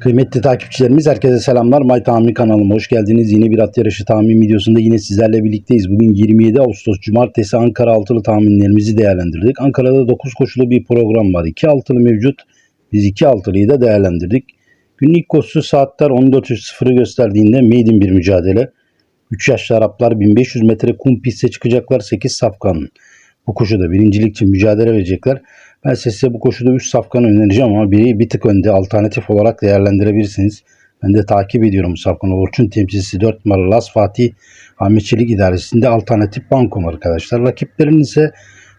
Kıymetli takipçilerimiz herkese selamlar. May Tahmin kanalıma hoş geldiniz. Yeni bir at yarışı tahmin videosunda yine sizlerle birlikteyiz. Bugün 27 Ağustos Cumartesi Ankara altılı tahminlerimizi değerlendirdik. Ankara'da 9 koşulu bir program var. 2 altılı mevcut. Biz 2 altılıyı da değerlendirdik. Günlük koşusu saatler 14.00'ı gösterdiğinde maiden bir mücadele. 3 yaşlı Araplar 1500 metre kum piste çıkacaklar. 8 safkan bu koşuda birincilik için mücadele verecekler. Ben size bu koşuda 3 safkanı önereceğim ama biri bir tık önde alternatif olarak değerlendirebilirsiniz. Ben de takip ediyorum safkanı. Orçun temsilcisi 4 numaralı Las Fatih Ahmet idaresinde alternatif bankom arkadaşlar. Rakiplerin ise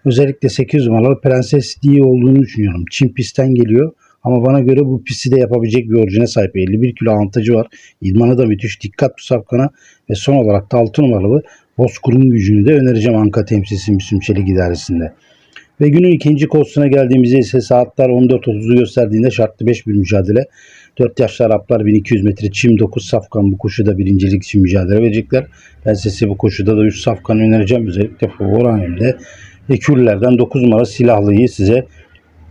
özellikle 8 numaralı Prenses diye olduğunu düşünüyorum. Çin pistten geliyor. Ama bana göre bu pisti de yapabilecek bir orijine sahip. 51 kilo avantajı var. İdmanı da müthiş. Dikkat bu safkana. Ve son olarak da 6 numaralı Bozkur'un gücünü de önereceğim Anka temsilcisi Müslüm Çelik idaresinde. Ve günün ikinci koşusuna geldiğimizde ise saatler 14.30'u gösterdiğinde şartlı 5 bir mücadele. 4 yaşlı Araplar 1200 metre çim 9 safkan bu koşuda birincilik için mücadele verecekler. Ben size bu koşuda da 3 safkan önereceğim. Özellikle favori hanemde Ekürlerden 9 numara silahlıyı size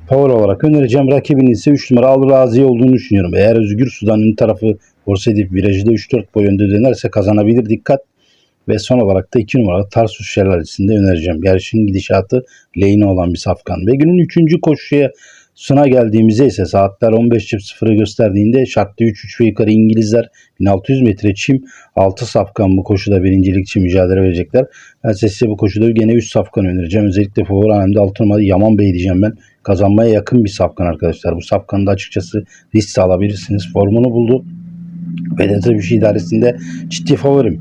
favori olarak önereceğim. Rakibinin ise 3 numara Al Razi olduğunu düşünüyorum. Eğer Özgür Sudan'ın tarafı Borsa Edip virajı da 3-4 boy önde dönerse kazanabilir. Dikkat. Ve son olarak da 2 numara Tarsus Şelalesi'nde önereceğim. Yarışın gidişatı lehine olan bir safkan. Ve günün 3. koşuya sına geldiğimizde ise saatler 15.00'ı gösterdiğinde şartlı 3-3 ve yukarı İngilizler 1600 metre çim 6 safkan bu koşuda birincilik için mücadele verecekler. Ben size bu koşuda gene 3 safkan önereceğim. Özellikle favori hanemde 6 numara Yaman Bey diyeceğim ben. Kazanmaya yakın bir safkan arkadaşlar. Bu safkanda açıkçası risk alabilirsiniz. Formunu buldu. Vedat bir şey idaresinde ciddi favorim.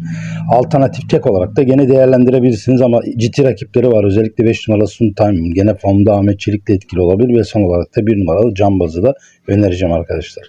Alternatif tek olarak da gene değerlendirebilirsiniz ama ciddi rakipleri var. Özellikle 5 numaralı Sun Time gene formda Ahmet Çelik de etkili olabilir ve son olarak da 1 numaralı Cambaz'ı da önereceğim arkadaşlar.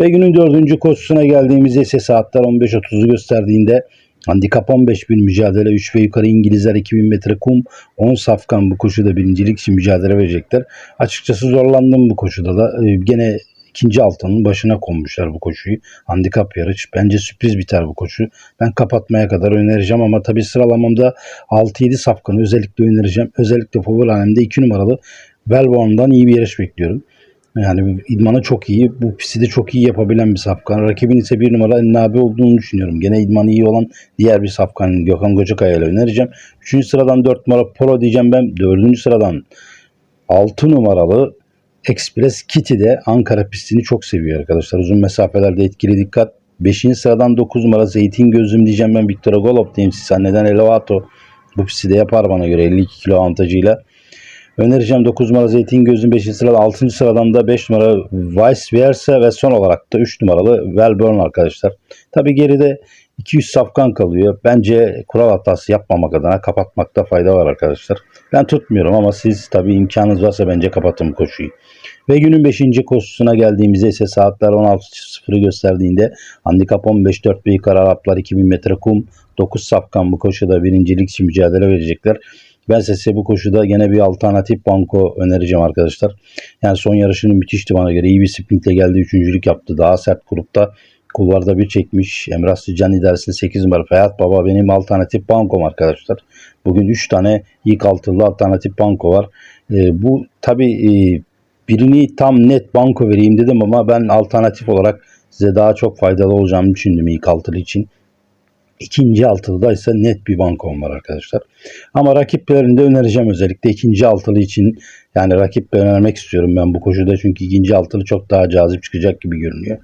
Ve günün dördüncü koşusuna geldiğimizde ise saatler 15.30'u gösterdiğinde Handikap 15 bir mücadele 3 ve yukarı İngilizler 2000 metre kum 10 safkan bu koşuda birincilik için mücadele verecekler. Açıkçası zorlandım bu koşuda da. Ee, gene ikinci altının başına konmuşlar bu koşuyu. Handikap yarış. Bence sürpriz biter bu koşu. Ben kapatmaya kadar önereceğim ama tabii sıralamamda 6-7 safkanı özellikle önereceğim. Özellikle favori hanemde 2 numaralı Velborn'dan iyi bir yarış bekliyorum. Yani idmanı çok iyi. Bu pisti de çok iyi yapabilen bir safkan. Rakibin ise bir numara Ennabi olduğunu düşünüyorum. Gene idmanı iyi olan diğer bir safkan Gökhan Kocakaya ile önereceğim. Üçüncü sıradan 4 numara Pro diyeceğim ben. Dördüncü sıradan 6 numaralı Express Kitty de Ankara pistini çok seviyor arkadaşlar. Uzun mesafelerde etkili dikkat. 5. sıradan 9 numara Zeytin Gözüm diyeceğim ben. Victor Golov temsilcisi. Neden Elevato bu pisti de yapar bana göre 52 kilo avantajıyla. Önereceğim 9 numara Zeytin Gözüm 5. sırada 6. sıradan da 5 numara Vice Versa ve son olarak da 3 numaralı Wellburn arkadaşlar. Tabi geride 200 safkan kalıyor. Bence kural hatası yapmamak adına kapatmakta fayda var arkadaşlar. Ben tutmuyorum ama siz tabi imkanınız varsa bence kapatın koşuyu. Ve günün 5. koşusuna geldiğimizde ise saatler 16.00'ı gösterdiğinde handikap 15-4 ve yukarı Araplar 2000 metre kum 9 safkan bu koşuda birincilik için mücadele verecekler. Ben size bu koşuda gene bir alternatif banko önereceğim arkadaşlar. Yani son yarışının müthişti bana göre. İyi bir sprintle geldi. Üçüncülük yaptı. Daha sert grupta kulvarda bir çekmiş. Emrah Sıcan idaresinde 8 numara. Ferhat Baba benim alternatif bankom arkadaşlar. Bugün 3 tane ilk altılı alternatif banko var. Ee, bu tabi e, birini tam net banko vereyim dedim ama ben alternatif olarak size daha çok faydalı olacağını düşündüm ilk altılı için. İkinci altılıda ise net bir bankom var arkadaşlar. Ama rakiplerini de önereceğim özellikle ikinci altılı için. Yani rakip önermek istiyorum ben bu koşuda çünkü ikinci altılı çok daha cazip çıkacak gibi görünüyor.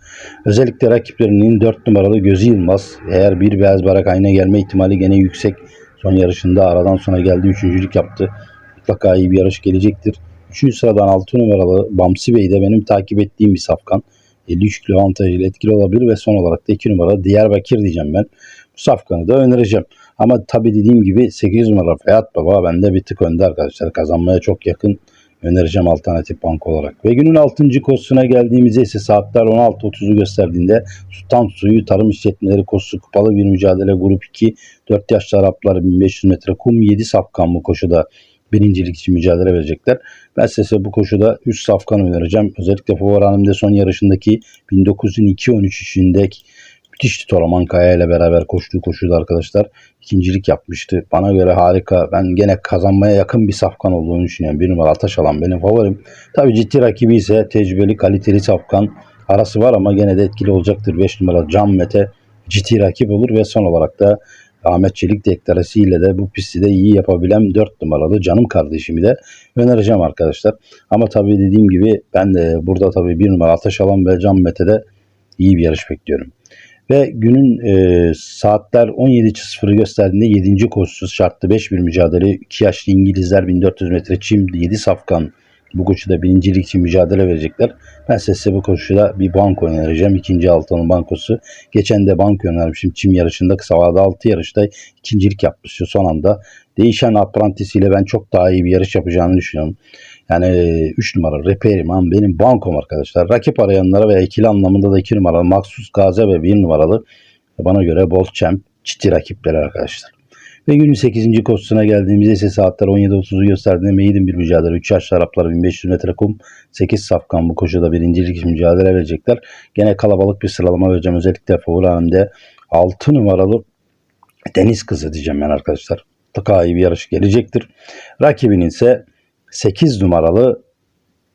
Özellikle rakiplerinin 4 numaralı Gözü Yılmaz. Eğer bir beyaz barak ayna gelme ihtimali gene yüksek. Son yarışında aradan sonra geldi. Üçüncülük yaptı. Mutlaka iyi bir yarış gelecektir. Üçüncü sıradan 6 numaralı Bamsi Bey de benim takip ettiğim bir safkan. 53 kilo avantajıyla etkili olabilir ve son olarak da 2 numara Diyarbakır diyeceğim ben. Safkanı da önereceğim. Ama tabi dediğim gibi 8 numara Ferhat Baba bende bir tık önde arkadaşlar. Kazanmaya çok yakın önereceğim alternatif bank olarak. Ve günün 6. koşusuna geldiğimizde ise saatler 16.30'u gösterdiğinde Sultan Suyu Tarım İşletmeleri koşusu kupalı bir mücadele grup 2 4 yaşlı Araplar 1500 metre kum 7 safkan bu koşuda birincilik için mücadele verecekler. Ben size bu koşuda 3 safkan önereceğim. Özellikle favori halimde son yarışındaki 1902-13 içindeki müthiş Toraman Kaya ile beraber koştuğu koşuda arkadaşlar ikincilik yapmıştı. Bana göre harika. Ben gene kazanmaya yakın bir safkan olduğunu düşünüyorum. Bir numara Ataş alan benim favorim. Tabii ciddi rakibi ise tecrübeli kaliteli safkan arası var ama gene de etkili olacaktır. 5 numara Can Mete ciddi rakip olur ve son olarak da Ahmet Çelik deklarasıyla de bu pisti de iyi yapabilen 4 numaralı canım kardeşimi de önereceğim arkadaşlar. Ama tabii dediğim gibi ben de burada tabii 1 numara Ateş Alan ve Can Mete'de iyi bir yarış bekliyorum. Ve günün e, saatler 17.00'ı gösterdiğinde 7. koşusuz şartlı 5 bir mücadele. 2 yaşlı İngilizler 1400 metre çim 7 safkan bu koşuda birincilik için mücadele verecekler. Ben size bu koşuda bir banko önereceğim. İkinci altının bankosu. Geçen de banko önermişim. Çim yarışında kısa vadede 6 yarışta ikincilik yapmıştı son anda. Değişen aprantisiyle ben çok daha iyi bir yarış yapacağını düşünüyorum. Yani 3 numara Reperiman benim bankom arkadaşlar. Rakip arayanlara veya ikili anlamında da 2 numaralı Maksus Gaze ve 1 numaralı bana göre Bolt Champ ciddi rakipleri arkadaşlar. Ve günün 8. koşusuna geldiğimizde ise saatler 17.30'u gösterdiğinde Meydin bir mücadele. 3 yaşlı Araplar 1500 metre kum. 8 safkan bu koşuda birincilik mücadele verecekler. Gene kalabalık bir sıralama vereceğim. Özellikle favori halimde 6 numaralı Deniz Kızı diyeceğim ben arkadaşlar. Mutlaka iyi bir yarış gelecektir. Rakibinin ise 8 numaralı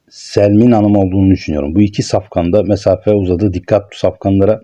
Selmin Hanım olduğunu düşünüyorum. Bu iki safkanda mesafe uzadı. Dikkat bu safkanlara.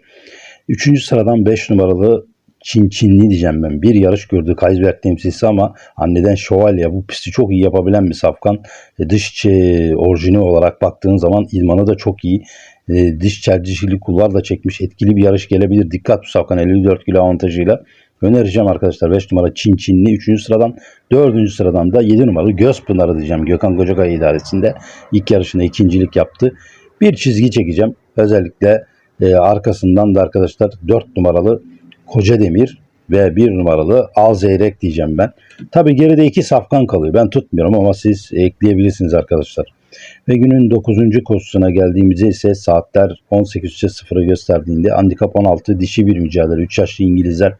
Üçüncü sıradan 5 numaralı Çin Çinli diyeceğim ben. Bir yarış gördü Kaysberg temsilcisi ama anneden şövalye bu pisti çok iyi yapabilen bir safkan. E, dış e, orijini olarak baktığın zaman ilmanı da çok iyi. E, dış çercişili kullar da çekmiş. Etkili bir yarış gelebilir. Dikkat bu safkan 54 kilo avantajıyla. Önereceğim arkadaşlar 5 numara Çin Çinli 3. sıradan 4. sıradan da 7 numaralı Gözpınar'ı diyeceğim. Gökhan Kocakay idaresinde ilk yarışında ikincilik yaptı. Bir çizgi çekeceğim. Özellikle e, arkasından da arkadaşlar 4 numaralı Koca Demir ve 1 numaralı Al Zeyrek diyeceğim ben. Tabi geride 2 safkan kalıyor. Ben tutmuyorum ama siz ekleyebilirsiniz arkadaşlar. Ve günün 9. koşusuna geldiğimizde ise saatler 18.00'ı gösterdiğinde handikap 16 dişi bir mücadele. 3 yaşlı İngilizler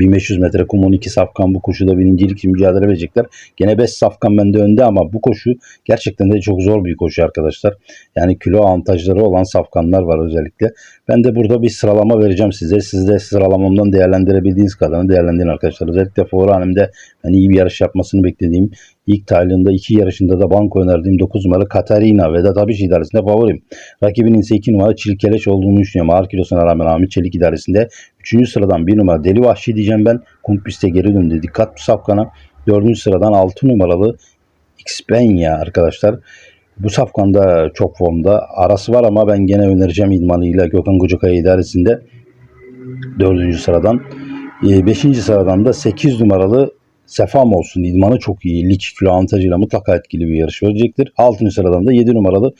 1500 metre kum 12 safkan bu koşuda birincilik için mücadele verecekler. Gene 5 safkan bende önde ama bu koşu gerçekten de çok zor bir koşu arkadaşlar. Yani kilo avantajları olan safkanlar var özellikle. Ben de burada bir sıralama vereceğim size. Siz de sıralamamdan değerlendirebildiğiniz kadarını değerlendirin arkadaşlar. Özellikle Favori Hanım'da ben iyi bir yarış yapmasını beklediğim ilk taylığında iki yarışında da banko önerdiğim 9 numaralı Katarina Vedat Abiş idaresinde favorim. Rakibinin ise 2 numara Çilkeleş olduğunu düşünüyorum. Ağır kilosuna rağmen Ahmet Çelik idaresinde 3. sıradan 1 numara Deli Vahşi diyeceğim ben. Kum piste geri döndü. Dikkat bu safkana. 4. sıradan 6 numaralı Xpenya arkadaşlar. Bu safkanda çok formda. Arası var ama ben gene önereceğim idmanıyla Gökhan Kocakaya idaresinde 4. sıradan. 5. sıradan da 8 numaralı Sefam olsun. İdmanı çok iyi. Lig kilo avantajıyla mutlaka etkili bir yarış verecektir. 6. sıradan da 7 numaralı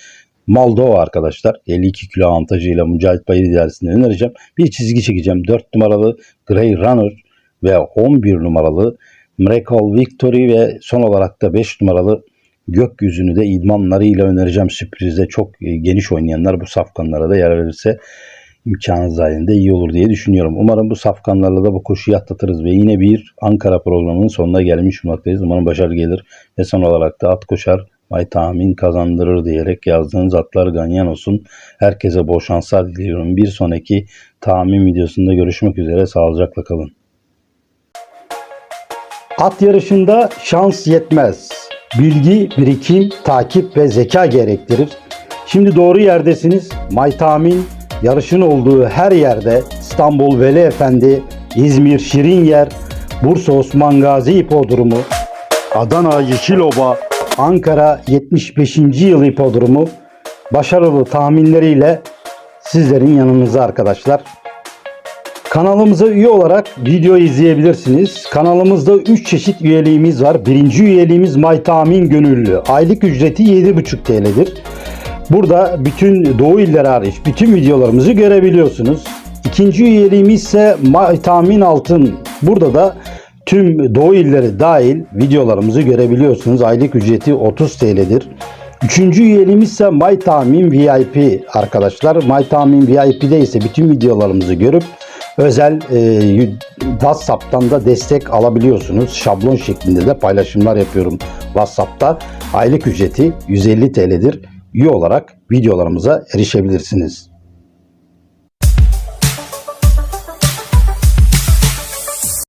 Moldova arkadaşlar. 52 kilo avantajıyla Mücahit Bayır idaresinde önereceğim. Bir çizgi çekeceğim. 4 numaralı Grey Runner ve 11 numaralı Miracle Victory ve son olarak da 5 numaralı gökyüzünü de idmanlarıyla önereceğim sürprizde çok e, geniş oynayanlar bu safkanlara da yer verirse imkanınız dahilinde iyi olur diye düşünüyorum. Umarım bu safkanlarla da bu koşuyu atlatırız ve yine bir Ankara programının sonuna gelmiş bulunmaktayız. Umarım başarı gelir ve son olarak da at koşar May tahmin kazandırır diyerek yazdığınız atlar ganyan olsun. Herkese bol şanslar diliyorum. Bir sonraki tahmin videosunda görüşmek üzere. Sağlıcakla kalın. At yarışında şans yetmez. Bilgi, birikim, takip ve zeka gerektirir. Şimdi doğru yerdesiniz. May Tahmin yarışın olduğu her yerde İstanbul Veli Efendi, İzmir Şirinyer, Bursa Osman Gazi Hipodromu, Adana Yeşiloba, Ankara 75. yıl hipodromu başarılı tahminleriyle sizlerin yanınızda arkadaşlar. Kanalımıza üye olarak video izleyebilirsiniz. Kanalımızda 3 çeşit üyeliğimiz var. Birinci üyeliğimiz May Tahmin Gönüllü. Aylık ücreti 7,5 TL'dir. Burada bütün Doğu illeri hariç bütün videolarımızı görebiliyorsunuz. İkinci üyeliğimiz ise May Tahmin Altın. Burada da tüm Doğu illeri dahil videolarımızı görebiliyorsunuz. Aylık ücreti 30 TL'dir. Üçüncü üyeliğimiz ise My Tahmin VIP arkadaşlar. My Tahmin VIP'de ise bütün videolarımızı görüp özel e, WhatsApp'tan da destek alabiliyorsunuz. Şablon şeklinde de paylaşımlar yapıyorum WhatsApp'ta. Aylık ücreti 150 TL'dir. Üye olarak videolarımıza erişebilirsiniz.